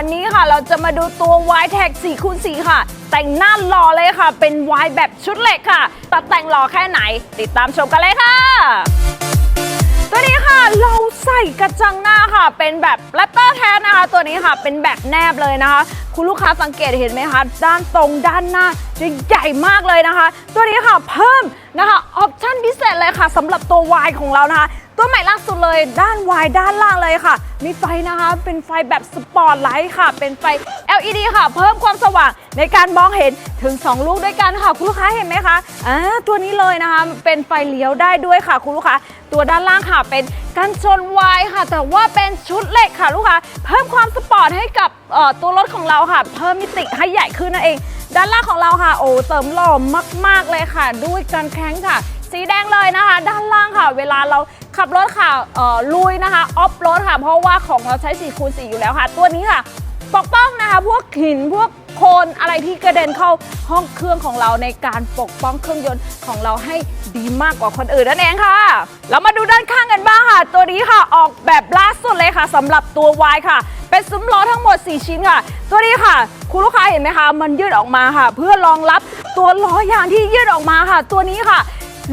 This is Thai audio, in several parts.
วันนี้ค่ะ เราจะมาดูตัว y t e c 4คูณ4ค่ะ แต่งหน้าหล่อเลยค่ะ เป็น Y แบบชุดเหล็กค่ะตัดแต่งหล่อแค่ไหน ติดตามชมกันเลยค่ะ ตัวนี้ค่ะเราใส่กระจังหน้าค่ะ เป็นแบบแรปเตอร์แท้นะคะ ตัวนี้ค่ะเป็นแบบแนบเลยนะคะ คุณลูกค้าสังเกตเห็นไหมคะ ด้านตรงด้านหน้าจะใหญ่มากเลยนะคะ ตัวนี้ค่ะเพิ่มนะคะออปชั่นพิเศษเลยค่ะสำหรับตัว Y ของเรานะคะ ตัวใหม่ล่าสุดเลยด้าน Y ด้านล่างเลยค่ะ มีไฟนะคะ เป็นไฟแบบสปอร์ตไลท์ค่ะ เป็นไฟ LED ค่ะ เพิ่มความสว่างในการมองเห็นถึง 2 ลูกด้วยกันค่ะ คุณลูกค้าเห็นไหมคะอ่าตัวนี้เลยนะคะ เป็นไฟเลี้ยวได้ด้วยค่ะ คุณลูกค้าตัวด้านล่างค่ะเป็นกันชนวายค่ะ แต่ว่าเป็นชุดเหล็กค่ะลูกค้าเพิ่มความสปอร์ตให้กับเอ่อตัวรถของเราค่ะ เพิ่มมิติให้ใหญ่ขึ้นนั่นเอง ด้านล่างของเราค่ะ โอ้เติมหล่อมาก ๆเลยค่ะ ด้วยกันแข้งค่ะ สีแดงเลยนะคะ ด้านล่างค่ะ เวลาเราขับรถค่ะลุยนะคะออฟโรดค่ะ เพราะว่าของเราใช้4คูณ4อยู่แล้วค่ะ ตัวนี้ค่ะปกป้องนะคะพวกหินพวกโคลนอะไรที่กระเด็นเข้าห้องเครื่องของเราในการปกป้องเครื่องยนต์ของเราให้ดีมากกว่าคนอื่นนั่นเองค่ะ เรามาดูด้านข้างกันบ้างค่ะ ตัวนี้ค่ะออกแบบล่าสุดเลยค่ะสำหรับตัว Y ค่ะ เป็นซุ้มล้อทั้งหมด 4 ชิ้นค่ะ ตัวนี้ค่ะ คุณลูกค้าเห็นไหมคะ มันยืดออกมาค่ะ เพื่อรองรับตัวล้อยางที่ยืดออกมาค่ะ ตัวนี้ค่ะ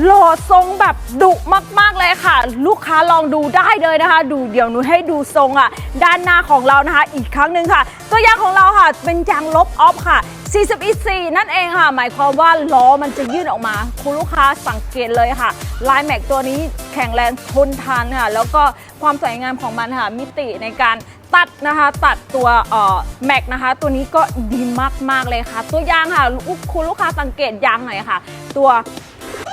หล่อทรงแบบดุมากๆเลยค่ะ ลูกค้าลองดูได้เลยนะคะ ดูเดี๋ยวหนูให้ดูทรงอะ ด้านหน้าของเรานะคะ อีกครั้งหนึ่งค่ะ ตัวยางของเราค่ะ เป็นยางลบออฟค่ะ40 EC นั่นเองค่ะ หมายความว่าล้อมันจะยื่นออกมา คุณลูกค้าสังเกตเลยค่ะลายแม็กตัวนี้แข็งแรงทนทานค่ะ แล้วก็ความสวยงามของมันค่ะ มิติในการตัดนะคะ ตัดตัวแม็กนะคะ ตัวนี้ก็ดีมากๆเลยค่ะ ตัวยางค่ะคุณลูกค้าสังเกตยางหน่อยค่ะ ตัว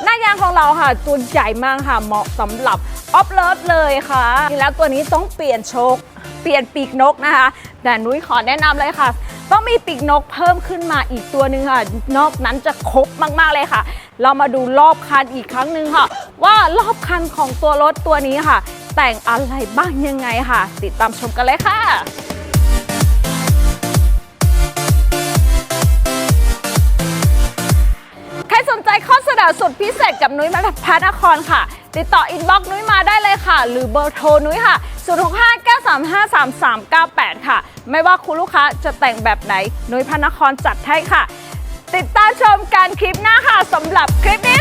หน้ายางของเราค่ะ ตัวใหญ่มากค่ะ เหมาะสำหรับออฟโรดเลยค่ะแล้วตัวนี้ต้องเปลี่ยนโชคเปลี่ยนปีกนกนะคะ แต่นุ้ยขอแนะนำเลยค่ะ ต้องมีปีกนกเพิ่มขึ้นมาอีกตัวหนึ่งค่ะ นอกนั้นจะครบมากๆเลยค่ะ เรามาดูรอบคันอีกครั้งหนึ่งค่ะ ว่ารอบคันของตัวรถตัวนี้ค่ะ แต่งอะไรบ้างยังไงค่ะ ติดตามชมกันเลยค่ะ ข้อเสนอสุดพิเศษกับนุ้ยมาพระนครค่ะ ติดต่ออินบ็อกซ์นุ้ยมาได้เลยค่ะ หรือเบอร์โทรนุ้ยค่ะ 0659353398 ค่ะ ไม่ว่าคุณลูกค้าจะแต่งแบบไหนนุ้ยพระนครจัดให้ค่ะ ติดตามชมการคลิปหน้าค่ะสำหรับคลิปนี้